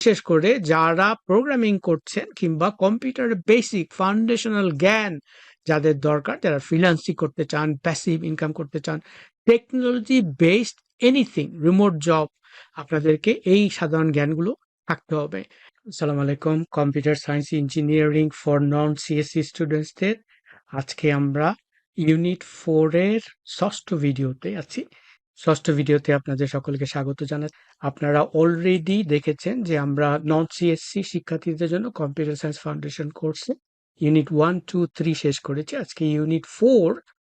বিশেষ করে যারা প্রোগ্রামিং করছেন কিংবা কম্পিউটার বেসিক ফাউন্ডেশনাল জ্ঞান যাদের দরকার, যারা ফ্রিল্যান্সিং করতে চান প্যাসিভ ইনকাম করতে চান technology based anything remote job আপনাদেরকে এই সাধারণ জ্ঞানগুলো থাকতে হবে। আসসালামু আলাইকুম computer science engineering for non C স্টুডেন্টসদের আজকে আমরা ইউনিট ফোরের ষষ্ঠ ভিডিওতে আছি। ষষ্ঠ ভিডিওতে আপনাদের সকলকে স্বাগত জানাই। আপনারা অলরেডি দেখেছেন যে আমরা নন সিএসসি শিক্ষার্থীদের জন্য কম্পিউটার সায়েন্স ফাউন্ডেশন কোর্সে ইউনিট ওয়ান টু থ্রি শেষ করেছি। আজকে ইউনিট ফোর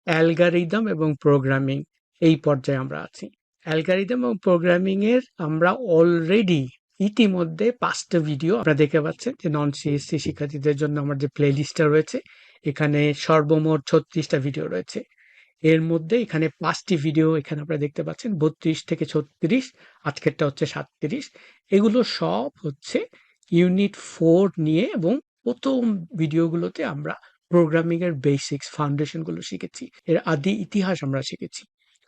অ্যালগারিদম এবং প্রোগ্রামিং এই পর্যায়ে আমরা আছি। অ্যালগারিদম এবং প্রোগ্রামিং এর আমরা অলরেডি ইতিমধ্যে পাঁচটা ভিডিও আপনারা দেখতে পাচ্ছেন যে নন সিএসসি শিক্ষার্থীদের জন্য আমার যে প্লে লিস্টটা রয়েছে। এখানে সর্বমোট ছত্রিশটা ভিডিও রয়েছে। এর মধ্যে এখানে পাঁচটি ভিডিও এখানে আপনারা দেখতে পাচ্ছেন, বত্রিশ থেকে ছত্রিশ, আজকেরটা হচ্ছে সাতত্রিশ। এগুলো সব হচ্ছে ইউনিট ফোর নিয়ে এবং প্রথম ভিডিওগুলোতে আমরা প্রোগ্রামিং এর বেসিক্স ফাউন্ডেশনগুলো শিখেছি। এর আদি ইতিহাস আমরা শিখেছি।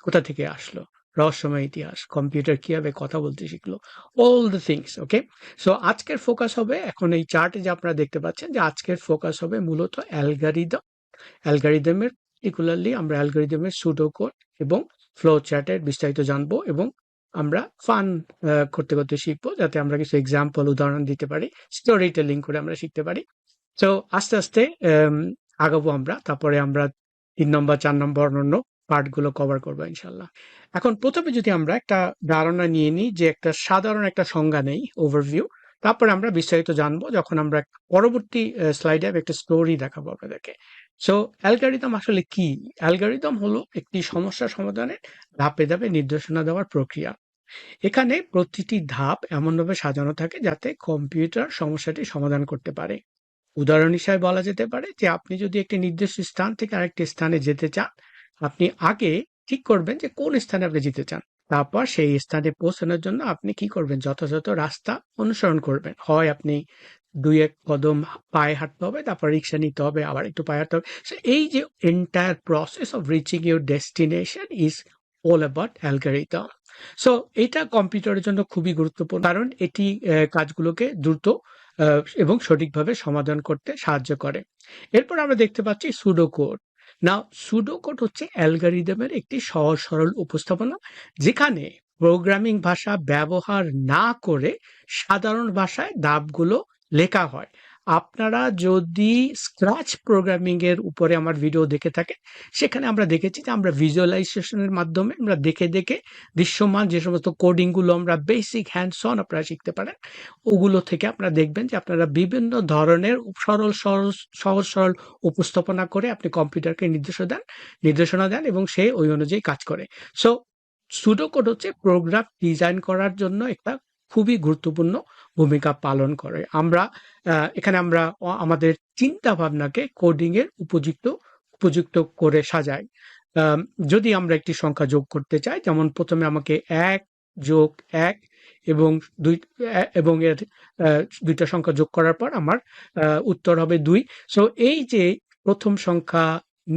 কোথা থেকে আসলো? রহস্যময় ইতিহাস কম্পিউটার কীভাবে কথা বলতে শিখলো? All the things okay so আজকের ফোকাস হবে, এখন এই চার্টে যে আপনারা দেখতে পাচ্ছেন যে আজকের ফোকাস হবে মূলত অ্যালগারিদম অ্যালগারিদমের পার্টিকুলারলি আমরা অ্যালগোরিদমের সুডোকোড এবং ফ্লো চ্যাটের বিস্তারিত জানব এবং আমরা ফান করতে করতে শিখব যাতে আমরা কিছু এক্সাম্পল উদাহরণ দিতে পারি স্টোরি টেলিং করে আমরা শিখতে পারি। তো আস্তে আস্তে আগাবো আমরা, তারপরে আমরা তিন নম্বর, চার নম্বর, অন্যান্য পার্টগুলো কভার করব ইনশাল্লাহ এখন প্রথমে যদি আমরা একটা ধারণা নিয়ে নিই যে একটা সাধারণ একটা সংজ্ঞা নেই ওভারভিউ তারপরে আমরা বিস্তারিত জানব, যখন আমরা পরবর্তী স্লাইডে একটা স্টোরি দেখাবো আপনাদেরকে। সো অ্যালগারিদম আসলে কি? অ্যালগারিদম হলো একটি সমস্যা সমাধানের ধাপে ধাপে নির্দেশনা দেওয়ার প্রক্রিয়া। এখানে প্রতিটি ধাপ এমনভাবে সাজানো থাকে যাতে কম্পিউটার সমস্যাটি সমাধান করতে পারে। উদাহরণ হিসাবে বলা যেতে পারে যে, আপনি যদি একটি নির্দিষ্ট স্থান থেকে আরেকটি স্থানে যেতে চান, আপনি আগে ঠিক করবেন যে, কোন স্থানে আপনি যেতে চান। তারপর সেই স্থানে পৌঁছানোর জন্য আপনি কি করবেন? যথাযথ রাস্তা অনুসরণ করবেন। হয় আপনি দুই এক কদম পায়ে হাঁটতে হবে, তারপর রিক্সা নিতে হবে, আবার একটু পায়ে হাঁটতে হবে। এই যে entire process of reaching your destination is all about algorithm so এটা কম্পিউটারের জন্য খুবই গুরুত্বপূর্ণ, কারণ এটি কাজগুলোকে দ্রুত এবং সঠিকভাবে সমাধান করতে সাহায্য করে। এরপর আমরা দেখতে পাচ্ছি সুডোকোড না সুডোকোড হচ্ছে অ্যালগারিদমের একটি সহজ, সরল উপস্থাপনা, যেখানে প্রোগ্রামিং ভাষা ব্যবহার না করে সাধারণ ভাষায় ধাপগুলো লেখা হয়। আপনারা যদি স্ক্র্যাচ প্রোগ্রামিং এর উপরে আমার ভিডিও দেখে থাকেন, সেখানে আমরা দেখেছি যে আমরা ভিজুয়ালাইজেশনের মাধ্যমে আমরা দেখে দেখে দৃশ্যমান যে সমস্ত কোডিংগুলো আমরা বেসিক হ্যান্ডস অন আপনারা শিখতে পারেন, ওগুলো থেকে আপনারা দেখবেন যে আপনারা বিভিন্ন ধরনের সরল সরল সহজ সরল উপস্থাপনা করে আপনি কম্পিউটারকে নির্দেশ দেন, নির্দেশনা দেন এবং সে ওই অনুযায়ী কাজ করে। সো সুডো কোড হচ্ছে প্রোগ্রাম ডিজাইন করার জন্য একটা খুবই গুরুত্বপূর্ণ ভূমিকা পালন করে। আমরা এখানে আমরা আমাদের চিন্তা ভাবনাকে কোডিং এর উপযুক্ত উপযুক্ত করে সাজাই। যদি আমরা একটি সংখ্যা যোগ করতে চাই, যেমন প্রথমে আমাকে এক যোগ এক এবং দুই এবং এর দুইটা সংখ্যা যোগ করার পর আমার উত্তর হবে দুই। সো এই যে প্রথম সংখ্যা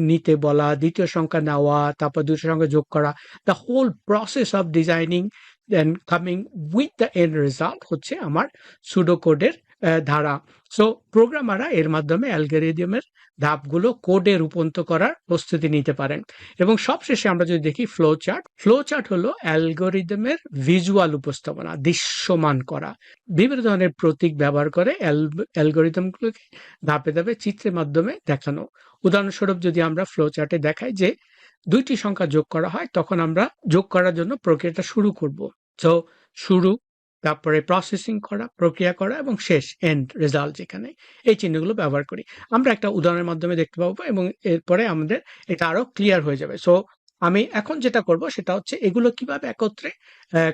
নিতে বলা, দ্বিতীয় সংখ্যা নেওয়া, তারপর দুটো সংখ্যা যোগ করা the whole process of designing then coming with the end result হচ্ছে আমার সুডোকোডের ধারা। সো প্রোগ্রামাররা এর মাধ্যমে অ্যালগোরিদমের ধাপগুলো কোডে রূপান্তর করার প্রস্তুতি নিতে পারেন। এবং সবশেষে আমরা যদি দেখি ফ্লো চার্ট ফ্লো চার্ট হলো অ্যালগোরিদমের ভিজুয়াল উপস্থাপনা, দৃশ্যমান করা। বিভিন্ন ধরনের প্রতীক ব্যবহার করে অ্যালগোরিদমগুলোকে ধাপে ধাপে চিত্রের মাধ্যমে দেখানো। উদাহরণস্বরূপ যদি আমরা ফ্লো চার্টে দেখাই যে দুইটি সংখ্যা যোগ করা হয়, তখন আমরা যোগ করার জন্য প্রক্রিয়াটা শুরু করব। তো শুরু, তারপরে প্রসেসিং করা, প্রক্রিয়া করা এবং শেষ এন্ড রেজাল্ট যেখানে। এই চিহ্নগুলো ব্যবহার করি। আমরা একটা উদাহরণের মাধ্যমে দেখতে পাবো এবং এরপরে আমাদের এটা আরও ক্লিয়ার হয়ে যাবে। সো আমি এখন যেটা করব সেটা হচ্ছে এগুলো কীভাবে একত্রে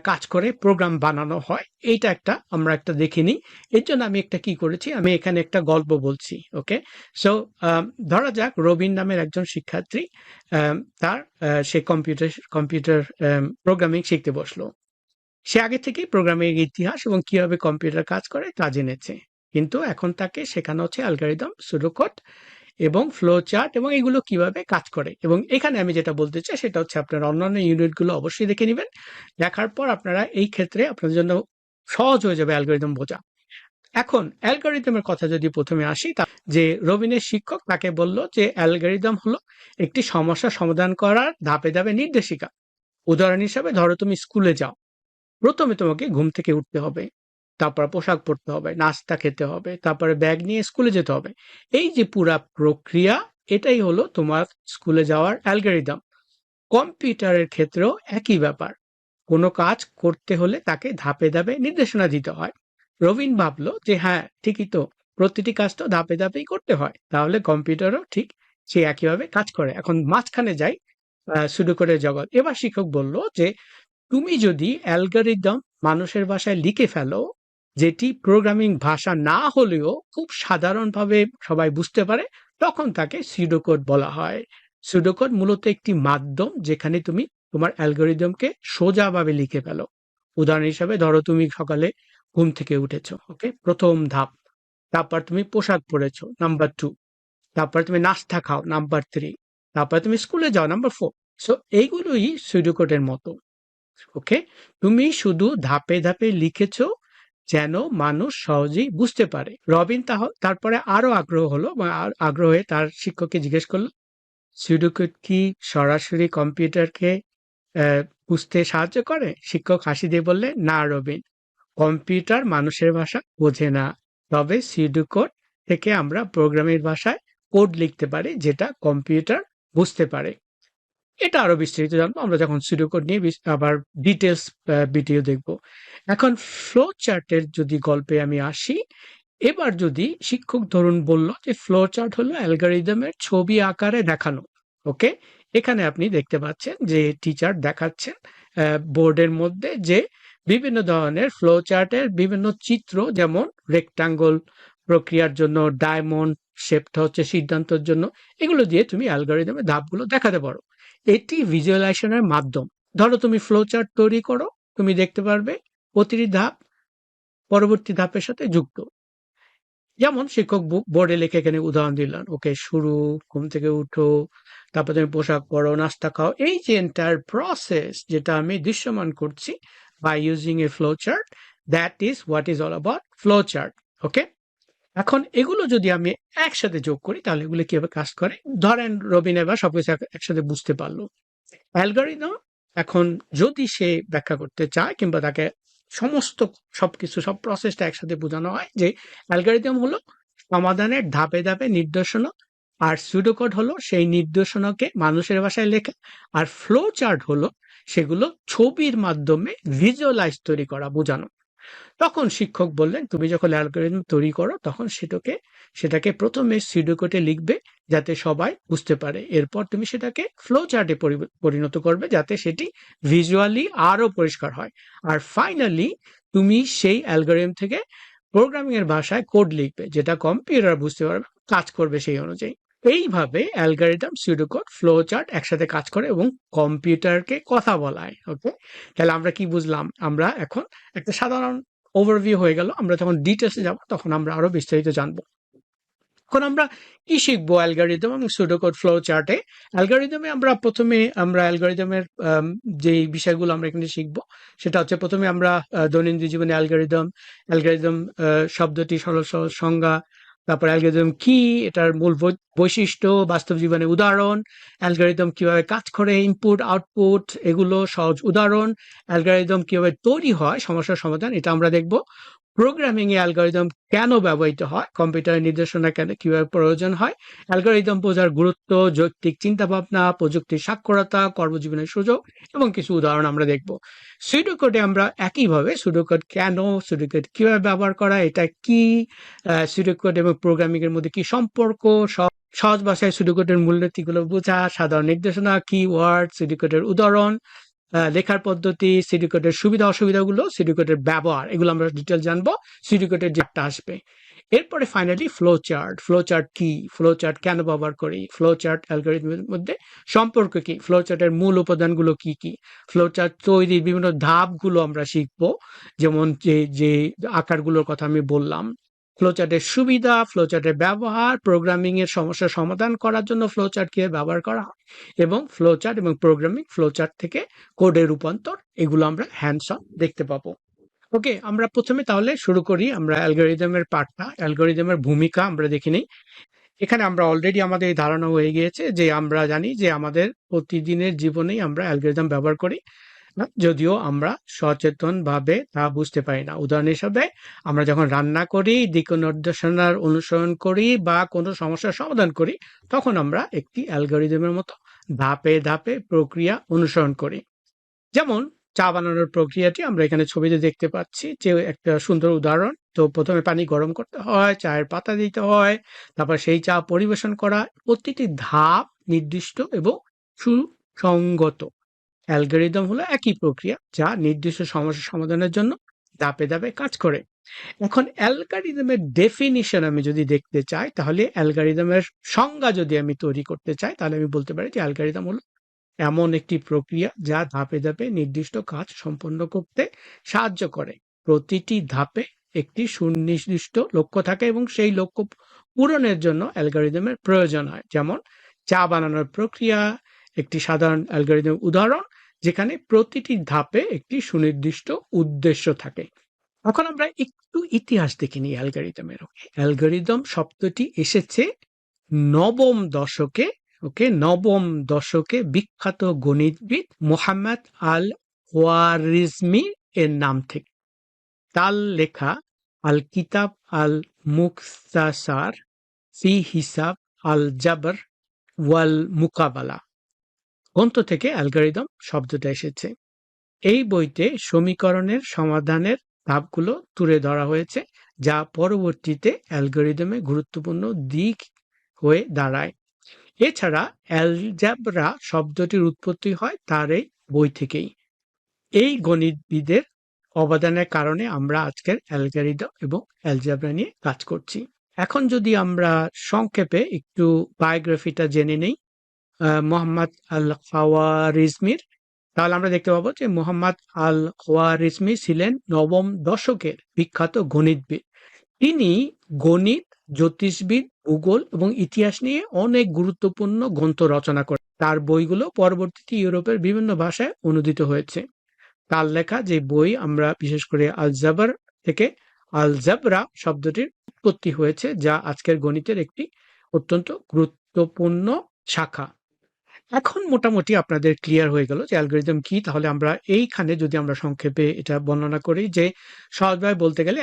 কাজ করে প্রোগ্রাম বানানো হয়, এইটা একটা আমরা একটা দেখে নিই। এর জন্য আমি একটা কি করেছি, আমি এখানে একটা গল্প বলছি, ওকে? সো ধরা যাক রবিন নামের একজন শিক্ষার্থী তার সে কম্পিউটার কম্পিউটার প্রোগ্রামিং শিখতে বসল। সে আগে থেকেই প্রোগ্রামিং ইতিহাস এবং কীভাবে কম্পিউটার কাজ করে তা জেনেছে। কিন্তু এখন তাকে শেখানো হচ্ছে অ্যালগারিদম সুডোকোড এবং ফ্লো চার্ট এবং এগুলো কীভাবে কাজ করে। এবং এখানে আমি যেটা বলতে চাই সেটা হচ্ছে আপনার অন্যান্য ইউনিটগুলো অবশ্যই দেখে নেবেন। দেখার পর আপনারা এই ক্ষেত্রে আপনাদের জন্য সহজ হয়ে যাবে অ্যালগোরিদম বোঝা। এখন অ্যালগোরিদমের কথা যদি প্রথমে আসি, তা যে রবিনের শিক্ষক তাকে বলল যে অ্যালগোরিদম হলো একটি সমস্যা সমাধান করার ধাপে ধাপে নির্দেশিকা। উদাহরণ হিসাবে ধরো তুমি স্কুলে যাও। প্রথমে তোমাকে ঘুম থেকে উঠতে হবে। তারপর পোশাক পরতে হবে, নাস্তা খেতে হবে, তারপরে ব্যাগ নিয়ে স্কুলে যেতে হবে। এই যে পুরা প্রক্রিয়া, এটাই হলো তোমার স্কুলে যাওয়ার অ্যালগারিদম কম্পিউটারের ক্ষেত্রেও একই ব্যাপার। কোনো কাজ করতে হলে তাকে ধাপে ধাপে নির্দেশনা দিতে হয়। রবিন ভাবলো যে হ্যাঁ ঠিকই তো, প্রতিটি কাজ তো ধাপে ধাপেই করতে হয়। তাহলে কম্পিউটারও ঠিক সে একইভাবে কাজ করে। এখন মাঝখানে যাই শুরু করে জগৎ। এবার শিক্ষক বলল যে, তুমি যদি অ্যালগারিদম মানুষের ভাষায় লিখে ফেলো যেটি প্রোগ্রামিং ভাষা না হলেও খুব সাধারণভাবে সবাই বুঝতে পারে, তখন তাকে সিডোকোড বলা হয়। সুডোকোড মূলত একটি মাধ্যম যেখানে তুমি তোমার অ্যালগোরিদমকে সোজাভাবে লিখে ফেলো। উদাহরণ হিসাবে ধরো তুমি সকালে ঘুম থেকে উঠেছো ওকে প্রথম ধাপ। তারপর তুমি পোশাক পরেছো নাম্বার টু তারপর তুমি নাস্তা খাও নাম্বার থ্রি তারপর তুমি স্কুলে যাও নাম্বার ফোর সো এইগুলোই সুইডোকোটের মতো ওকে তুমি শুধু ধাপে ধাপে লিখেছো যেন মানুষ সহজেই বুঝতে পারে। রবিন তাহ, তারপরে আরও আগ্রহ হলো আগ্রহ হয়ে তার শিক্ষককে জিজ্ঞেস করল সুডোকোড কি সরাসরি কম্পিউটারকে বুঝতে সাহায্য করে? শিক্ষক হাসি দিয়ে বললে, না রবিন, কম্পিউটার মানুষের ভাষা বোঝে না। তবে সিডুকোড থেকে আমরা প্রোগ্রামের ভাষায় কোড লিখতে পারি, যেটা কম্পিউটার বুঝতে পারে। এটা আরও বিস্তারিত জানব। আমরা যখন সিডুকোড নিয়ে বিস- আবার ডিটেলস ভিডিও দেখব। এখন ফ্লো চার্টের যদি গল্পে আমি আসি, এবার যদি শিক্ষক ধরুন বলল যে ফ্লো চার্ট হলো অ্যালগোরিদমের ছবি আকারে দেখানো ওকে এখানে আপনি দেখতে পাচ্ছেন যে টিচার দেখাচ্ছেন বোর্ডের মধ্যে যে বিভিন্ন ধরনের ফ্লো চার্টের বিভিন্ন চিত্র, যেমন রেক্টাঙ্গল প্রক্রিয়ার জন্য ডায়মন্ড শেপটা হচ্ছে সিদ্ধান্তের জন্য, এগুলো দিয়ে তুমি অ্যালগোরিদমের ধাপগুলো দেখাতে পারো। এটি ভিজুয়ালাইজেশনের মাধ্যম। ধরো তুমি ফ্লো চার্ট তৈরি করো, তুমি দেখতে পারবে প্রতিটি ধাপ পরবর্তী ধাপের সাথে যুক্ত। যেমন শিক্ষক বোর্ডে লিখে এখানে উদাহরণ দিলেন, ওকে, শুরু, ঘুম থেকে উঠো, তারপর তুমি পোশাক পরো, নাস্তা খাও। এই যে এন্টার প্রসেস যেটা আমি দৃশ্যমান করছি by using a flow chart that is what is all about flow chart okay এখন এগুলো যদি আমি একসাথে যোগ করি, তাহলে এগুলো কীভাবে কাজ করে? ধরেন রবিন এবার সবকিছু একসাথে বুঝতে পারল। অ্যালগোরিদম এখন যদি সে ব্যাখ্যা করতে চায় কিংবা তাকে সমস্ত সবকিছু, সব প্রসেসটা একসাথে বোঝানো হয় যে অ্যালগোরিদম হলো সমাধানের ধাপে ধাপে নির্দেশনা আর সুডোকোড হলো সেই নির্দেশনাকে মানুষের ভাষায় লেখা আর ফ্লো চার্ট হলো সেগুলো ছবির মাধ্যমে ভিজুয়ালাইজ তৈরি করা, বোঝানো। তখন শিক্ষক বললেন, তুমি যখন অ্যালগোরিদম তৈরি করো, তখন সেটাকে সেটাকে প্রথমে সিডোকোটে লিখবে, যাতে সবাই বুঝতে পারে। এরপর তুমি সেটাকে ফ্লো চার্টে পরিণত করবে, যাতে সেটি ভিজুয়ালি আরও পরিষ্কার হয়। আর ফাইনালি তুমি সেই অ্যালগোরিদম থেকে প্রোগ্রামিং এর ভাষায় কোড লিখবে, যেটা কম্পিউটার বুঝতে পারবে, কাজ করবে সেই অনুযায়ী। এইভাবে অ্যালগারিদম সিউডোকোড ফ্লো চার্ট একসাথে কাজ করে এবং কম্পিউটারকে কথা বলায় ওকে তাহলে আমরা কি বুঝলাম? আমরা এখন একটা সাধারণ ওভারভিউ হয়ে গেল। আমরা যখন ডিটেলসে যাব, তখন আমরা আরও বিস্তারিত জানব। এখন আমরা কি শিখব অ্যালগোরিদম এবং সুডোকোড ফ্লো চার্টে অ্যালগোরিদমে আমরা প্রথমে, আমরা অ্যালগোরিদমের যে বিষয়গুলো আমরা এখানে শিখব, সেটা হচ্ছে প্রথমে আমরা দৈনন্দিন জীবনে অ্যালগোরিদম অ্যালগোরিদম শব্দটি সরল সহজ সংজ্ঞা তারপর অ্যালগোরিদম কি, এটার মূল বৈশিষ্ট্য, বাস্তব জীবনে উদাহরণ অ্যালগোরিদম কীভাবে কাজ করে ইনপুট আউটপুট এগুলো সহজ উদাহরণ অ্যালগোরিদম কীভাবে তৈরি হয়, সমস্যার সমাধান, এটা আমরা দেখব। প্রোগ্রামিং এ অ্যালগোরিদম কেন ব্যবহৃত হয়? কম্পিউটারের নির্দেশনা কেন, কীভাবে প্রয়োজন হয়? অ্যালগোরিদম বোঝার গুরুত্ব, যৌক্তিক চিন্তা ভাবনা প্রযুক্তির সাক্ষরতা, কর্মজীবনের সুযোগ এবং কিছু উদাহরণ আমরা দেখব। সুডোকোডে আমরা একইভাবে সুডোকোড কেন সুডোকোড কীভাবে ব্যবহার করা, এটা কি সুডোকোড এবং প্রোগ্রামিং এর মধ্যে কি সম্পর্ক, সব সহজ ভাষায় সুডোকোডের মূলনীতিগুলো বোঝা, সাধারণ নির্দেশনা কি ওয়ার্ড সুডোকোডের উদাহরণ লেখার পদ্ধতি সিডিকোটের সুবিধা, অসুবিধাগুলো সিডিকোটের ব্যবহার, এগুলো আমরা ডিটেল জানব সিডিকোটের যেটা আসবে। এরপরে finally flow chart flow chart কি? ফ্লো চার্ট কেন ব্যবহার করি? ফ্লো চার্ট অ্যালগোরিদমের মধ্যে সম্পর্ক কি? ফ্লো চার্টের মূল উপাদানগুলো কি কি? ফ্লো চার্ট তৈরির বিভিন্ন ধাপগুলো আমরা শিখব, যেমন যে যে আকারগুলোর কথা আমি বললাম। ফ্লোচার্টের সুবিধা ফ্লোচার্টের ব্যবহার প্রোগ্রামিং এর সমস্যার সমাধান করার জন্য ফ্লোচার্ট কীভাবে ব্যবহার করা হয়। এবং ফ্লোচার্ট এবং প্রোগ্রামিং ফ্লোচার্ট থেকে কোডের রূপান্তর, এগুলো আমরা হ্যান্ডস অন দেখতে পাবো। ওকে আমরা প্রথমে তাহলে শুরু করি আমরা অ্যালগরিদমের পার্টটা অ্যালগরিদমের ভূমিকা আমরা দেখে নিই। এখানে আমরা অলরেডি আমাদের এই ধারণা হয়ে গিয়েছে যে আমরা জানি যে আমাদের প্রতিদিনের জীবনেই আমরা অ্যালগরিদম ব্যবহার করি। যদিও আমরা সচেতনভাবে তা বুঝতে পারি না। উদাহরণ হিসাবে, আমরা যখন রান্না করি দিক নির্দেশনার অনুসরণ করি বা কোনো সমস্যার সমাধান করি, তখন আমরা একটি অ্যালগরিদমের মতো ধাপে ধাপে প্রক্রিয়া অনুসরণ করি। যেমন, চা বানানোর প্রক্রিয়াটি আমরা এখানে ছবিতে দেখতে পাচ্ছি যে, একটা সুন্দর উদাহরণ। তো প্রথমে পানি গরম করতে হয়, চায়ের পাতা দিতে হয়, তারপর সেই চা পরিবেশন করা প্রতিটি ধাপ নির্দিষ্ট এবং সুসংগত। অ্যালগরিদম হলো একই প্রক্রিয়া যা নির্দিষ্ট সমস্যা সমাধানের জন্য ধাপে ধাপে কাজ করে। এখন অ্যালগারিদমের ডেফিনিশন আমি যদি দেখতে চাই, তাহলে অ্যালগারিদমের সংজ্ঞা যদি আমি তৈরি করতে চাই, তাহলে আমি বলতে পারি যে অ্যালগারিদম হলো এমন একটি প্রক্রিয়া যা ধাপে ধাপে নির্দিষ্ট কাজ সম্পন্ন করতে সাহায্য করে। প্রতিটি ধাপে একটি সুনির্দিষ্ট লক্ষ্য থাকে এবং সেই লক্ষ্য পূরণের জন্য অ্যালগরিদমের প্রয়োজন হয়। যেমন চা বানানোর প্রক্রিয়া, একটি সাধারণ অ্যালগরিদম উদাহরণ যেখানে প্রতিটি ধাপে একটি সুনির্দিষ্ট উদ্দেশ্য থাকে। এখন আমরা একটু ইতিহাস দেখে নিই অ্যালগরিদমের অ্যালগরিদম শব্দটি এসেছে নবম দশকে, ওকে? নবম দশকে বিখ্যাত গণিতবিদ মোহাম্মদ আল ওয়ারিজমি এর নাম থেকে। তার লেখা আল কিতাব আল মুখতাসার ফি হিসাব আল জাবর ওয়াল মুকাবালা গ্রন্থ থেকে অ্যালগরিদম শব্দটা এসেছে। এই বইতে সমীকরণের সমাধানের ধাপগুলো তুলে ধরা হয়েছে, যা পরবর্তীতে অ্যালগরিদমে গুরুত্বপূর্ণ দিক হয়ে দাঁড়ায়। এছাড়া অ্যালজাবরা শব্দটির উৎপত্তি হয় তার এই বই থেকেই। এই গণিতবিদের অবদানের কারণে আমরা আজকের অ্যালগারিদম এবং অ্যালজাবরা নিয়ে কাজ করছি। এখন যদি আমরা সংক্ষেপে একটু বায়োগ্রাফিটা জেনে নেই মোহাম্মদ আল খাওয়ারিজমির তাহলে আমরা দেখতে পাবো যে মোহাম্মদ আল খাওয়ারিজমি ছিলেন নবম দশকের বিখ্যাত গণিতবিদ। তিনি গণিত, জ্যোতিষবিদ, ভূগোল এবং ইতিহাস নিয়ে অনেক গুরুত্বপূর্ণ গ্রন্থ রচনা করেন। তার বইগুলো পরবর্তীতে ইউরোপের বিভিন্ন ভাষায় অনুদিত হয়েছে। তার লেখা যে বই আমরা বিশেষ করে আল জাবার থেকে আল জাবরা শব্দটির উৎপত্তি হয়েছে, যা আজকের গণিতের একটি অত্যন্ত গুরুত্বপূর্ণ শাখা। এখন মোটামুটি আপনাদের ক্লিয়ার হয়ে গেল যে অ্যালগোরিদম কি, তাহলে আমরা এইখানে যদি আমরা সংক্ষেপে এটা বর্ণনা করি যে সহজভাবে বলতে গেলে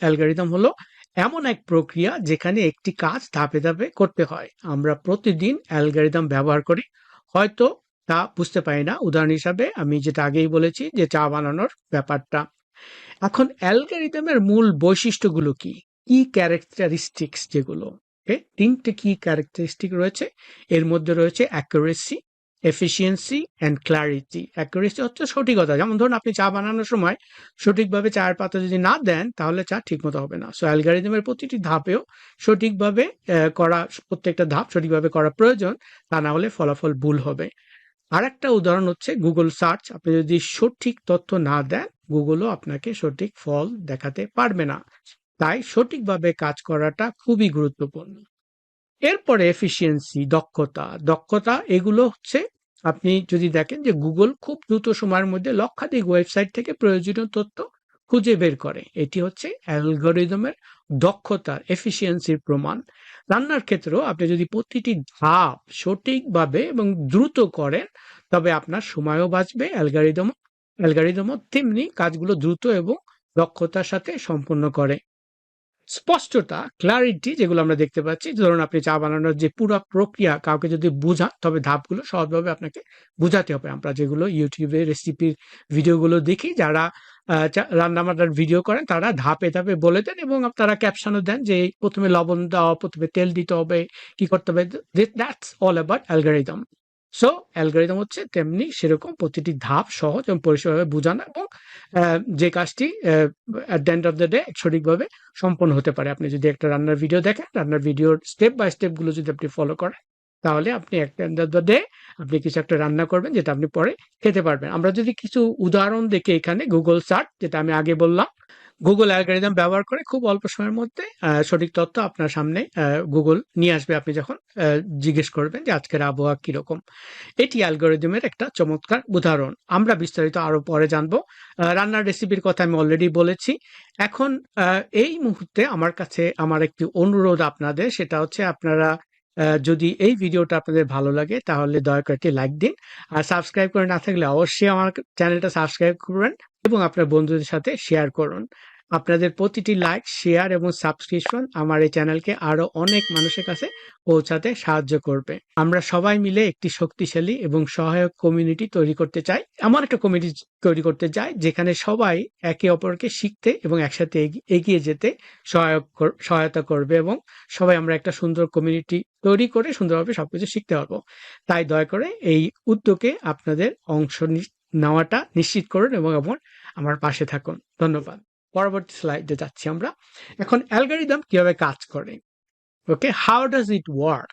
অ্যালগোরিদম হলো এমন এক প্রক্রিয়া যেখানে একটি কাজ ধাপে ধাপে করতে হয়। আমরা প্রতিদিন অ্যালগোরিদম ব্যবহার করি, হয়তো তা বুঝতে পারি না। উদাহরণ হিসাবে আমি যেটা আগেই বলেছি যে চা বানানোর ব্যাপারটা। এখন অ্যালগোরিদমের মূল বৈশিষ্ট্যগুলো কি? কি ক্যারেক্টারিস্টিক্স যেগুলো। তিনটে কি ক্যারেক্টারিস্টিক রয়েছে। এর মধ্যে রয়েছে accuracy efficiency and clarity accuracy হচ্ছে সঠিকতা যেমন ধরুন আপনি চা বানানোর সময় সঠিকভাবে চায়ের পাতা যদি না দেন, তাহলে চা ঠিকমতো হবে না। সো অ্যালগারিদমের প্রতিটি ধাপেও সঠিকভাবে করা, প্রত্যেকটা ধাপ সঠিকভাবে করা প্রয়োজন। তা না হলে ফলাফল ভুল হবে। আর একটা উদাহরণ হচ্ছে গুগল সার্চ আপনি যদি সঠিক তথ্য না দেন গুগলও আপনাকে সঠিক ফল দেখাতে পারবে না। তাই সঠিকভাবে কাজ করাটা খুবই গুরুত্বপূর্ণ। এরপরে এফিসিয়েন্সি দক্ষতা। দক্ষতা এগুলো হচ্ছে আপনি যদি দেখেন যে গুগল খুব দ্রুত সময়ের মধ্যে লক্ষাধিক ওয়েবসাইট থেকে প্রয়োজনীয় তথ্য খুঁজে বের করে। এটি হচ্ছে অ্যালগোরিদমের দক্ষতার এফিসিয়েন্সির প্রমাণ। রান্নার ক্ষেত্রেও আপনি যদি প্রতিটি ধাপ সঠিকভাবে এবং দ্রুত করেন, তবে আপনার সময়ও বাঁচবে অ্যালগারিদম অ্যালগারিদমও তেমনি কাজগুলো দ্রুত এবং দক্ষতার সাথে সম্পন্ন করে। স্পষ্টতা ক্লারিটি যেগুলো আমরা দেখতে পাচ্ছি, ধরুন আপনি চা বানানোর যে পুরো প্রক্রিয়া কাউকে যদি বোঝান, তবে ধাপগুলো সহজভাবে আপনাকে বোঝাতে হবে। আমরা যেগুলো ইউটিউবে রেসিপির ভিডিওগুলো দেখি, যারা রান্না বান্নার ভিডিও করেন, তারা ধাপে ধাপে বলে দেন এবং তারা ক্যাপশনও দেন যে প্রথমে লবণ দেওয়া প্রথমে তেল দিতে হবে, কি করতে হবে that's all about algorithm so algorithm হচ্ছে তেমনি সেরকম প্রতিটি ধাপ সহজ এবং পরিষ্কারভাবে বোঝানো এবং যে কাজটি at the end of the day সঠিকভাবে সম্পন্ন হতে পারে। আপনি যদি একটা রান্নার ভিডিও দেখেন রান্নার ভিডিওর স্টেপ বাই স্টেপগুলো যদি আপনি ফলো করেন, তাহলে আপনি একটা অফ দ্য ডে আপনি কিছু একটা রান্না করবেন যেটা আপনি পরে খেতে পারবেন। আমরা যদি কিছু উদাহরণ দেখে এখানে গুগল সার্চ যেটা আমি আগে বললাম গুগল অ্যালগরিদম ব্যবহার করে খুব অল্প সময়ের মধ্যে সঠিক তথ্য আপনার সামনে গুগল নিয়ে আসবে। আপনি যখন জিজ্ঞেস করবেন যে আজকের আবহাওয়া কীরকম? এটি অ্যালগরিদমের একটা চমৎকার উদাহরণ। আমরা বিস্তারিত আরও পরে জানব। রান্নার রেসিপির কথা আমি অলরেডি বলেছি। এখন এই মুহূর্তে আমার কাছে আমার একটি অনুরোধ আপনাদের, সেটা হচ্ছে আপনারা যদি এই ভিডিওটা আপনাদের ভালো লাগে, তাহলে দয়া করে একটি লাইক দিন। আর সাবস্ক্রাইব করে না থাকলে অবশ্যই আমার চ্যানেলটা সাবস্ক্রাইব করবেন এবং আপনার বন্ধুদের সাথে শেয়ার করুন। আপনাদের প্রতিটি লাইক শেয়ার এবং সাবস্ক্রিপশন আমার এই চ্যানেলকে আরও অনেক মানুষের কাছে পৌঁছাতে সাহায্য করবে। আমরা সবাই মিলে একটি শক্তিশালী এবং সহায়ক কমিউনিটি তৈরি করতে চাই। এমন একটা কমিউনিটি তৈরি করতে চাই, যেখানে সবাই একে অপরকে শিখতে এবং একসাথে এগিয়ে যেতে সহায়ক সহায়তা করবে এবং সবাই আমরা একটা সুন্দর কমিউনিটি তৈরি করে সুন্দরভাবে সবকিছু শিখতে পারব। তাই দয়া করে এই উদ্যোগে আপনাদের অংশ নেওয়াটা নিশ্চিত করুন এবং আমার পাশে থাকুন। ধন্যবাদ। পরবর্তী স্লাইডে যাচ্ছি আমরা। এখন অ্যালগারিদম কীভাবে কাজ করে? Okay how does it work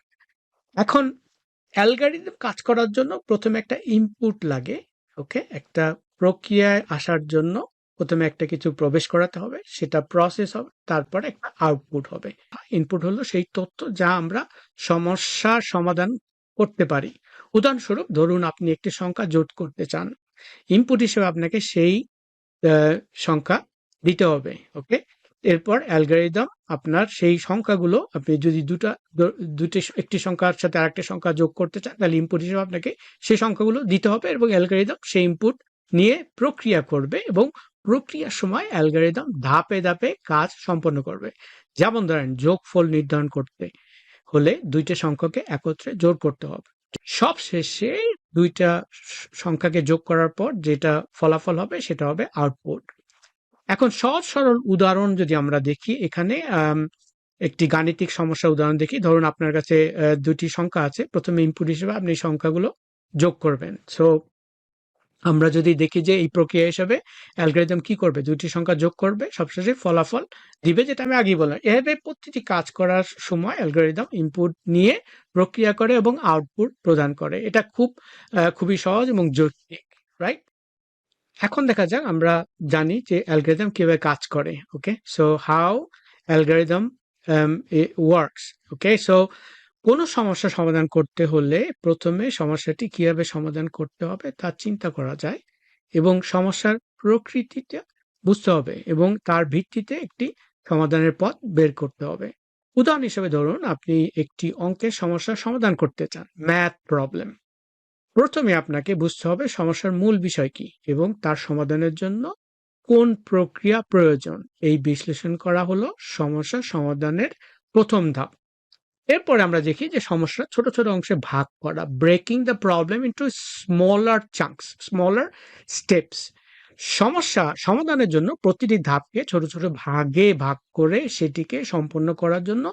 এখন অ্যালগারিদম কাজ করার জন্য প্রথমে একটা ইনপুট লাগে, ওকে? একটা প্রক্রিয়ায় আসার জন্য প্রথমে একটা কিছু প্রবেশ করাতে হবে, সেটা প্রসেস হবে, তারপরে একটা আউটপুট হবে। ইনপুট হলো সেই তথ্য যা আমরা সমস্যার সমাধান করতে পারি। উদাহরণস্বরূপ, ধরুন আপনি একটি সংখ্যা যোগ করতে চান। ইনপুট হিসেবে আপনাকে সেই সংখ্যা দিতে হবে ওকে এরপর অ্যালগরিদম আপনার সেই সংখ্যাগুলো, আপনি যদি দুটা দুটি, একটি সংখ্যার সাথে আরেকটি সংখ্যা যোগ করতে চান, তাহলে ইনপুট হিসেবে আপনাকে সেই সংখ্যাগুলো দিতে হবে এবং অ্যালগরিদম সেই ইনপুট নিয়ে প্রক্রিয়া করবে এবং প্রক্রিয়ার সময় অ্যালগারিদম ধাপে ধাপে কাজ সম্পন্ন করবে। যেমন ধরেন, যোগফল নির্ধারণ করতে হলে দুইটা সংখ্যাকে একত্রে জোর করতে হবে। সব শেষে দুইটা সংখ্যাকে যোগ করার পর যেটা ফলাফল হবে সেটা হবে আউটপুট এখন সহজ সরল উদাহরণ যদি আমরা দেখি, এখানে একটি গাণিতিক সমস্যা উদাহরণ দেখি। ধরুন আপনার কাছে দুটি সংখ্যা আছে। প্রথমে ইনপুট হিসেবে আপনি সংখ্যাগুলো যোগ করবেন। সো আমরা যদি দেখি যে এই প্রক্রিয়া হিসাবে অ্যালগরিদম কি করবে? দুটি সংখ্যা যোগ করবে, সবশেষে ফলাফল দিবে, যেটা আমি আগেই বললাম। এভাবে প্রতিটি কাজ করার সময় অ্যালগরিদম ইনপুট নিয়ে প্রক্রিয়া করে এবং আউটপুট প্রদান করে। এটা খুব খুবই সহজ এবং যৌক্তিক রাইট এখন দেখা যাক, আমরা জানি যে অ্যালগরিদম কীভাবে কাজ করে okay so how algorithm works okay so কোনো সমস্যা সমাধান করতে হলে প্রথমে সমস্যাটি কীভাবে সমাধান করতে হবে তা চিন্তা করা যায় এবং সমস্যার প্রকৃতিটা বুঝতে হবে এবং তার ভিত্তিতে একটি সমাধানের পথ বের করতে হবে। উদাহরণ হিসেবে ধরুন, আপনি একটি অঙ্কের সমস্যার সমাধান করতে চান ম্যাথ প্রবলেম প্রথমে আপনাকে বুঝতে হবে সমস্যার মূল বিষয় কি এবং তার সমাধানের জন্য কোন প্রক্রিয়া প্রয়োজন। এই বিশ্লেষণ করা হলো সমস্যা সমাধানের প্রথম ধাপ। এরপরে আমরা দেখি যে সমস্যা ছোট ছোট অংশে ভাগ করা breaking the problem into smaller chunks smaller steps সমস্যা সমাধানের জন্য প্রতিটি ধাপকে ছোট ছোট ভাগে ভাগ করে সেটিকে সম্পন্ন করার জন্য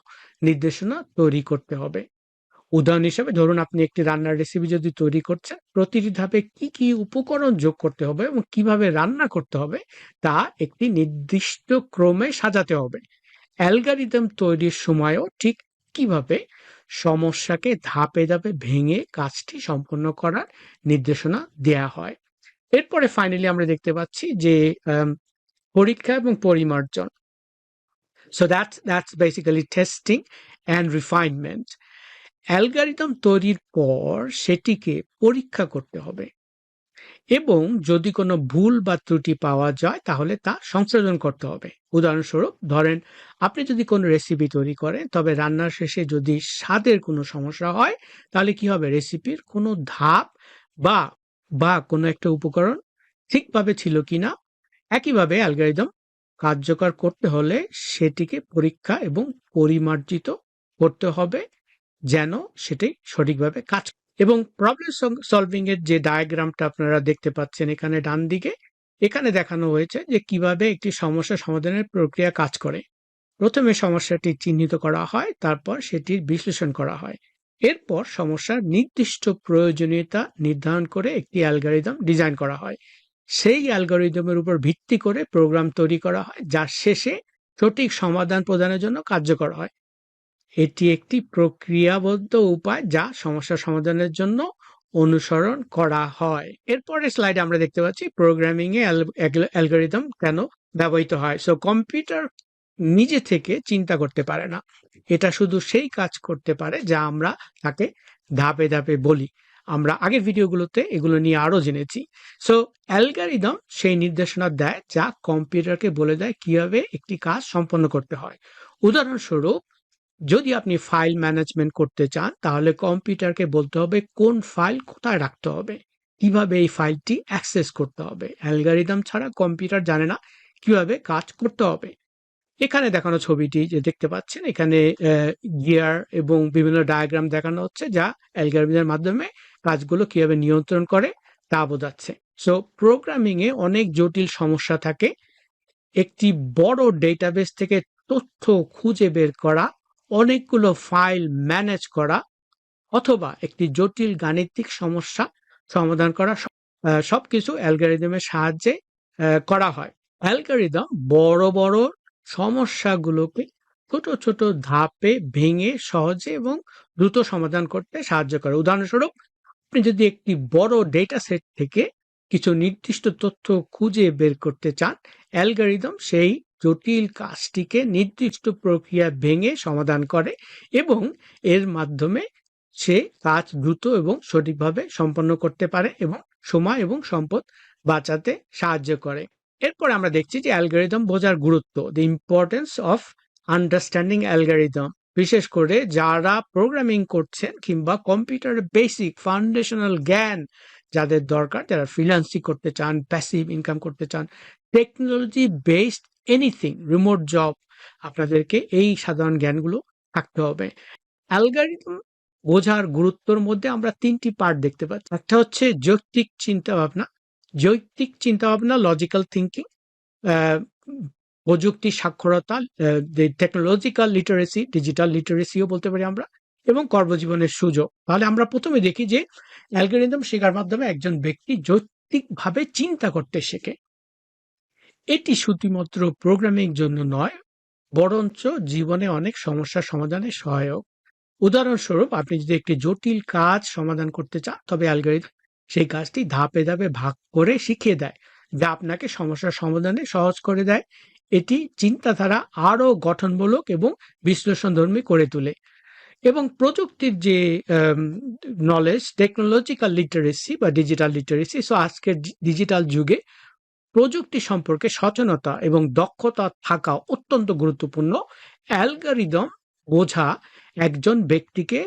নির্দেশনা তৈরি করতে হবে। উদাহরণ হিসেবে ধরুন আপনি একটি রান্নার রেসিপি যদি তৈরি করছেন, প্রতিটি ধাপে কি কি উপকরণ যোগ করতে হবে এবং কীভাবে রান্না করতে হবে তা একটি নির্দিষ্ট ক্রমে সাজাতে হবে। অ্যালগারিদম তৈরির সময়ও ঠিক কীভাবে সমস্যাকে ধাপে ধাপে ভেঙে কাজটি সম্পন্ন করার নির্দেশনা দেয়া হয়। এরপরে ফাইনালি আমরা দেখতে পাচ্ছি যে পরীক্ষা এবং পরিমার্জন। So that's that's basically testing and refinement algorithm তৈরির পর সেটিকে পরীক্ষা করতে হবে। এবং যদি কোনো ভুল বা ত্রুটি পাওয়া যায়, তাহলে তা সংশোধন করতে হবে। উদাহরণস্বরূপ, ধরেন, আপনি যদি কোনো রেসিপি তৈরি করেন, তবে রান্নার শেষে যদি স্বাদের কোনো সমস্যা হয়, তাহলে কি হবে? রেসিপির কোনো ধাপ বা বা কোনো একটা উপকরণ ঠিকভাবে ছিল কিনা? একইভাবে অ্যালগারিদম কার্যকর করতে হলে সেটিকে পরীক্ষা এবং পরিমার্জিত করতে হবে। যেন সেটি সঠিকভাবে কাজ এবং প্রবলেম সলভিং এর যে ডায়াগ্রামটা আপনারা দেখতে পাচ্ছেন এখানে ডান দিকে, এখানে দেখানো হয়েছে যে কীভাবে একটি সমস্যা সমাধানের প্রক্রিয়া কাজ করে। প্রথমে সমস্যাটি চিহ্নিত করা হয়, তারপর সেটির বিশ্লেষণ করা হয়। এরপর সমস্যার নির্দিষ্ট প্রয়োজনীয়তা নির্ধারণ করে একটি অ্যালগরিদম ডিজাইন করা হয়। সেই অ্যালগরিদমের উপর ভিত্তি করে প্রোগ্রাম তৈরি করা হয়, যার শেষে সঠিক সমাধান প্রদানের জন্য কার্যকর হয়। এটি একটি প্রক্রিয়াবদ্ধ উপায় যা সমস্যা সমাধানের জন্য অনুসরণ করা হয়। এরপরে স্লাইডে আমরা দেখতে পাচ্ছি প্রোগ্রামিং এ অ্যালগোরিদম কেন ব্যবহৃত হয়। সো কম্পিউটার নিজে থেকে চিন্তা করতে পারে না। এটা শুধু সেই কাজ করতে পারে যা আমরা তাকে ধাপে ধাপে বলি। আমরা আগের ভিডিওগুলোতে এগুলো নিয়ে আরও জেনেছি। সো অ্যালগারিদম সেই নির্দেশনা দেয় যা কম্পিউটারকে বলে দেয় কীভাবে একটি কাজ সম্পন্ন করতে হয়। উদাহরণস্বরূপ যদি আপনি ফাইল ম্যানেজমেন্ট করতে চান, তাহলে কম্পিউটারকে বলতে হবে কোন ফাইল কোথায় রাখতে হবে। কীভাবে এই ফাইলটি অ্যাক্সেস করতে হবে? অ্যালগারিদম ছাড়া কম্পিউটার জানে না কীভাবে কাজ করতে হবে। এখানে দেখানো ছবিটি যে দেখতে পাচ্ছেন, এখানে গিয়ার এবং বিভিন্ন ডায়াগ্রাম দেখানো হচ্ছে যা অ্যালগারিদমের মাধ্যমে কাজগুলো কীভাবে নিয়ন্ত্রণ করে তা বোঝাচ্ছে। সো প্রোগ্রামিং এ অনেক জটিল সমস্যা থাকে। একটি বড় ডেটাবেস থেকে তথ্য খুঁজে বের করা অনেকগুলো ফাইল ম্যানেজ করা অথবা একটি জটিল গাণিতিক সমস্যা সমাধান করা সব কিছু অ্যালগারিদমের সাহায্যে করা হয়। অ্যালগারিদম বড় বড় সমস্যাগুলোকে ছোট ছোট ধাপে ভেঙে সহজে এবং দ্রুত সমাধান করতে সাহায্য করে। উদাহরণস্বরূপ, আপনি যদি একটি বড় ডেটা সেট থেকে কিছু নির্দিষ্ট তথ্য খুঁজে বের করতে চান, অ্যালগারিদম সেই জটিল কাজটিকে নির্দিষ্ট প্রক্রিয়া ভেঙে সমাধান করে এবং এর মাধ্যমে সে কাজ দ্রুত এবং সঠিকভাবে সম্পন্ন করতে পারে এবং সময় এবং সম্পদ বাঁচাতে সাহায্য করে। এরপর আমরা দেখছি যে অ্যালগোরিদম বোঝার গুরুত্ব the importance of understanding algorithm বিশেষ করে যারা প্রোগ্রামিং করছেন কিংবা কম্পিউটারের বেসিক, ফাউন্ডেশনাল জ্ঞান যাদের দরকার, যারা ফ্রিল্যান্সিং করতে চান প্যাসিভ ইনকাম করতে চান technology based anything remote job আপনাদেরকে এই সাধারণ জ্ঞানগুলো থাকতে হবে। অ্যালগারিদম বোঝার গুরুত্বর মধ্যে আমরা তিনটি পার্ট দেখতে পাচ্ছি। একটা হচ্ছে যৌক্তিক চিন্তা ভাবনা। যৌক্তিক চিন্তা ভাবনা লজিক্যাল থিঙ্কিং প্রযুক্তি সাক্ষরতা টেকনোলজিক্যাল লিটারেসি ডিজিটাল লিটারেসিও বলতে পারি আমরা, এবং কর্মজীবনের সুযোগ। তাহলে আমরা প্রথমে দেখি যে অ্যালগোরিদম শেখার মাধ্যমে একজন ব্যক্তি যৌক্তিকভাবে চিন্তা করতে শেখে। এটি শুধুমাত্র প্রোগ্রামিং জন্য নয়, বরঞ্চ জীবনে অনেক সমস্যার সমাধানে সহায়ক। উদাহরণস্বরূপ, আপনি যদি একটি জটিল কাজ সমাধান করতে চান, তবে অ্যালগোরিদম সেই কাজটি ধাপে ধাপে ভাগ করে শিখিয়ে দেয় যা আপনাকে সমস্যার সমাধানে সহজ করে দেয়। এটি চিন্তাধারা আরও গঠনমূলক এবং বিশ্লেষণধর্মী করে তোলে। এবং প্রযুক্তির যে নলেজ টেকনোলজিক্যাল লিটারেসি বা ডিজিটাল লিটারেসি সো আজকের ডিজিটাল যুগে প্রযুক্তি সম্পর্কে সচেতনতা এবং দক্ষতা থাকা অত্যন্ত গুরুত্বপূর্ণ। অ্যালগারিদম বোঝা একজন ব্যক্তিকে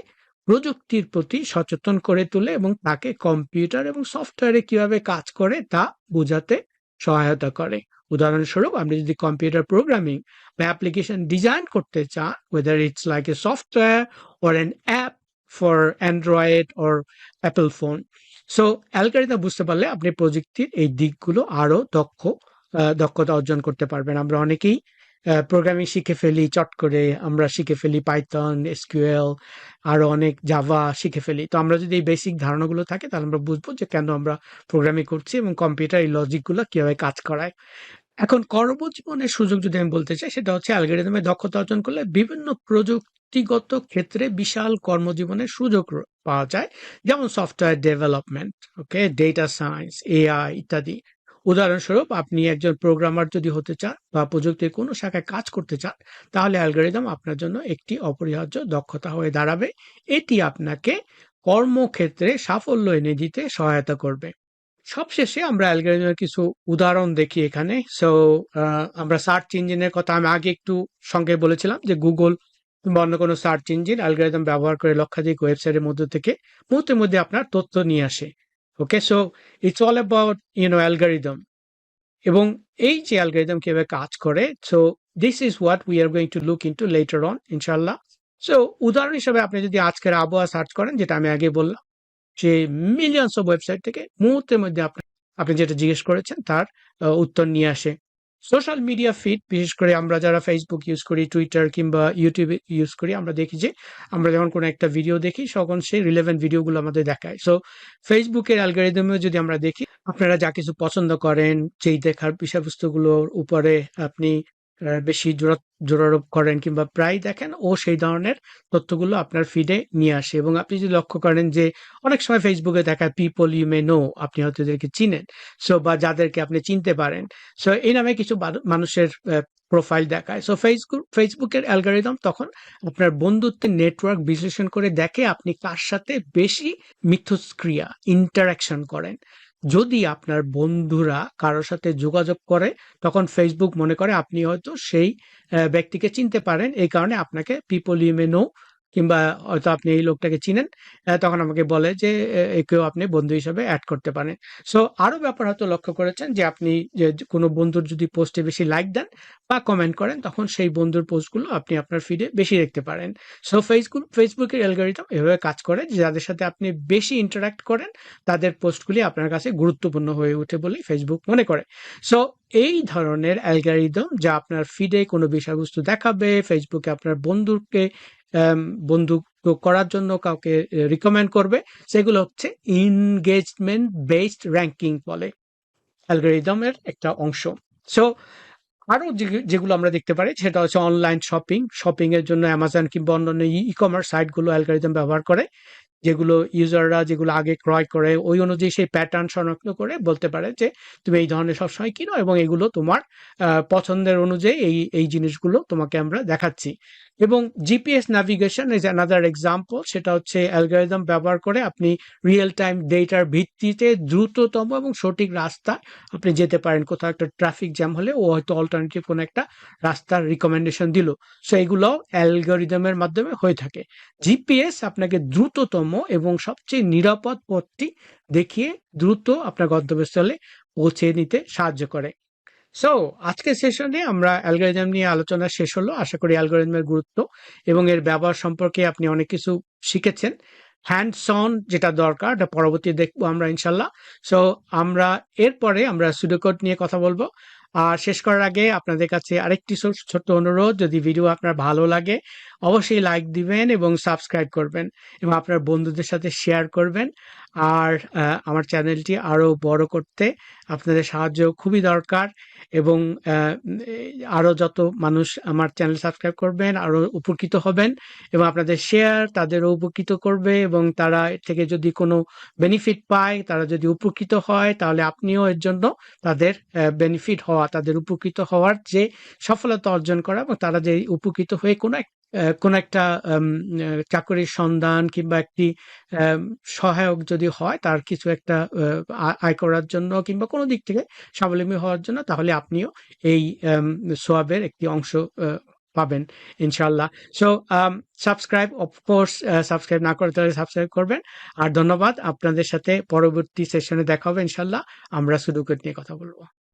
প্রযুক্তির প্রতি সচেতন করে তোলে এবং তাকে কম্পিউটার এবং সফটওয়্যারে কীভাবে কাজ করে তা বোঝাতে সহায়তা করে। উদাহরণস্বরূপ, আপনি যদি কম্পিউটার প্রোগ্রামিং বা অ্যাপ্লিকেশন ডিজাইন করতে চান whether it's like a software or an app for Android or Apple phone so algorithm বুঝতে পারলে আপনি প্রযুক্তির এই দিকগুলো আরও দক্ষ দক্ষতা অর্জন করতে পারবেন। আমরা অনেকেই প্রোগ্রামিং শিখে ফেলি, চট করে আমরা শিখে ফেলি পাইথন এসকিউএল আরও অনেক জাভা শিখে ফেলি। তো আমরা যদি এই বেসিক ধারণাগুলো থাকে, তাহলে আমরা বুঝব যে কেন আমরা প্রোগ্রামিং করছি এবং কম্পিউটার এই লজিকগুলো কীভাবে কাজ করায়। এখন কর্মজীবনের সুযোগ যদি আমি বলতে চাই, সেটা হচ্ছে অ্যালগোরিদমে দক্ষতা অর্জন করলে বিভিন্ন প্রযুক্তিগত ক্ষেত্রে বিশাল কর্মজীবনের সুযোগ পাওয়া যায়। যেমন software development okay data science AI ইত্যাদি। উদাহরণস্বরূপ, আপনি একজন প্রোগ্রামার যদি হতে চান বা প্রযুক্তির কোনো শাখায় কাজ করতে চান, তাহলে অ্যালগোরিদম আপনার জন্য একটি অপরিহার্য দক্ষতা হয়ে দাঁড়াবে। এটি আপনাকে কর্মক্ষেত্রে সাফল্য এনে দিতে সহায়তা করবে। সবশেষে আমরা অ্যালগোরিদমের কিছু উদাহরণ দেখি এখানে। সো আমরা সার্চ ইঞ্জিনের কথা আমি আগে একটু সঙ্গে বলেছিলাম যে গুগল বা অন্য কোনো সার্চ ইঞ্জিন অ্যালগোরিদম ব্যবহার করে লক্ষাধিক ওয়েবসাইটের মধ্যে থেকে মুহূর্তের মধ্যে আপনার তথ্য নিয়ে আসে। Okay so it's all about you know algorithm. এবং এই যে অ্যালগোরিদম কীভাবে কাজ করে so this is what we are going to look into later on ইনশাল্লাহ সো উদাহরণ হিসেবে আপনি যদি আজকের আবহাওয়া সার্চ করেন, যেটা আমি আগে বললাম যে মিলিয়ন্স অফ ওয়েবসাইট থেকে মুহূর্তের মধ্যে আপনি আপনি যেটা জিজ্ঞেস করেছেন তার উত্তর নিয়ে আসে। সোশ্যাল মিডিয়া ফিড বিশেষ করে আমরা যারা ফেসবুক ইউজ করি টুইটার কিংবা ইউটিউব ইউজ করি, আমরা দেখি যে আমরা যখন কোনো একটা ভিডিও দেখি, তখন সেই রিলেভেন্ট ভিডিওগুলো আমাদের দেখায়। সো ফেসবুকের অ্যালগোরিদমেও যদি আমরা দেখি, আপনারা যা কিছু পছন্দ করেন, যেই দেখার বিষয়বস্তুগুলোর উপরে আপনি বেশি জোড়া জোরারোপ করেন কিংবা প্রায় দেখেন ও সেই ধরনের তথ্যগুলো আপনার ফিডে নিয়ে আসে। এবং আপনি যদি লক্ষ্য করেন যে অনেক সময় ফেসবুকে দেখায় পিপল ইউ মে নো আপনি হয়তো এদেরকে চিনেন। সো বা যাদেরকে আপনি চিনতে পারেন। সো এই নামে কিছু মানুষের প্রোফাইল দেখায়। সো ফেসবুক ফেসবুকের অ্যালগারিদম তখন আপনার বন্ধুত্বের নেটওয়ার্ক বিশ্লেষণ করে দেখে আপনি কার সাথে বেশি মিথস্ক্রিয়া ইন্টারাকশন করেন। যদি আপনার বন্ধুরা কারোর সাথে যোগাযোগ করে, তখন ফেসবুক মনে করে আপনি হয়তো সেই ব্যক্তিকে চিনতে পারেন। এই কারণে আপনাকে পিপল ইউ মে নো কিংবা হয়তো আপনি এই লোকটাকে চিনেন তখন আমাকে বলে যে একেও আপনি বন্ধু হিসাবে অ্যাড করতে পারেন। সো আরও ব্যাপার হয়তো লক্ষ্য করেছেন যে, আপনি যে কোনো বন্ধুর যদি পোস্টে বেশি লাইক দেন বা কমেন্ট করেন, তখন সেই বন্ধুর পোস্টগুলো আপনি আপনার ফিডে বেশি দেখতে পারেন। সো ফেসবুক ফেসবুকের অ্যালগোরিদম এভাবে কাজ করে যে, যাদের সাথে আপনি বেশি ইন্টারাক্ট করেন, তাদের পোস্টগুলি আপনার কাছে গুরুত্বপূর্ণ হয়ে ওঠে বলে ফেসবুক মনে করে। সো এই ধরনের অ্যালগারিদম যা আপনার ফিডে কোনো বিষয়বস্তু দেখাবে ফেসবুকে আপনার বন্ধুকে বন্ধুত্ব করার জন্য কাউকে রিকমেন্ড করবে। সেগুলো হচ্ছে ইনগেজমেন্ট বেসড র্যাঙ্কিং বলে অ্যালগোরিদমের একটা অংশ। সো আরও যেগুলো আমরা দেখতে পারি, সেটা হচ্ছে অনলাইন শপিং শপিং এর জন্য অ্যামাজন কিংবা অন্যান্য ই কমার্স সাইটগুলো অ্যালগোরিদম ব্যবহার করে। যেগুলো ইউজাররা যেগুলো আগে ক্রয় করে, ওই অনুযায়ী সেই প্যাটার্ন শনাক্ত করে বলতে পারে যে, তুমি এই ধরনের সবসময় কিনো এবং এগুলো তোমার পছন্দের অনুযায়ী এই এই জিনিসগুলো তোমাকে আমরা দেখাচ্ছি। এবং GPS navigation is another example সেটা হচ্ছে অ্যালগোরিদম ব্যবহার করে আপনি রিয়েল টাইম ডেটার ভিত্তিতে দ্রুততম এবং সঠিক রাস্তা আপনি যেতে পারেন। কোথাও একটা ট্রাফিক জ্যাম হলে ও হয়তো অল্টারনেটিভ কোনো একটা রাস্তার রিকমেন্ডেশন দিল। সো এগুলো অ্যালগোরিদমের মাধ্যমে হয়ে থাকে। জিপিএস আপনাকে দ্রুততম এবং সবচেয়ে নিরাপদ পথটি দেখিয়ে দ্রুত আপনার গন্তব্যস্থলে পৌঁছে নিতে সাহায্য করে। সো আজকের সেশনে আমরা অ্যালগোরিজম নিয়ে আলোচনা শেষ হলো। আশা করি অ্যালগোরিজমের গুরুত্ব এবং এর ব্যবহার সম্পর্কে আপনি অনেক কিছু শিখেছেন। হ্যান্ডস অন যেটা দরকার এটা পরবর্তী দেখব আমরা ইনশাল্লাহ। সো আমরা এরপরে আমরা সুডোকোড নিয়ে কথা বলব। আর শেষ করার আগে আপনাদের কাছে আরেকটি ছোট্ট অনুরোধ, যদি ভিডিও আপনার ভালো লাগে অবশ্যই লাইক দিবেন এবং সাবস্ক্রাইব করবেন এবং আপনার বন্ধুদের সাথে শেয়ার করবেন। আর আমার চ্যানেলটি আরও বড় করতে আপনাদের সাহায্য খুবই দরকার এবং আরও যত মানুষ আমার চ্যানেল সাবস্ক্রাইব করবেন আরও উপকৃত হবেন এবং আপনাদের শেয়ার তাদেরও উপকৃত করবে এবং তারা থেকে যদি কোনো বেনিফিট পায়, তারা যদি উপকৃত হয়, তাহলে আপনিও এর জন্য তাদের বেনিফিট হওয়া, তাদের উপকৃত হওয়ার যে সফলতা অর্জন করা এবং তারা যে উপকৃত হয়ে কোনো এক কোনো একটা চাকরির সন্ধান কিংবা একটি সহায়ক যদি হয় তার কিছু একটা আয় করার জন্য কিংবা কোনো দিক থেকে স্বাবলম্বী হওয়ার জন্য তাহলে আপনিও এই সোয়াবের একটি অংশ পাবেন ইনশাল্লাহ সো সাবস্ক্রাইব অফকোর্স সাবস্ক্রাইব না করে তাহলে সাবস্ক্রাইব করবেন। আর ধন্যবাদ, আপনাদের সাথে পরবর্তী সেশনে দেখা হবে ইনশাল্লাহ আমরা সুডুকেট নিয়ে কথা বলব।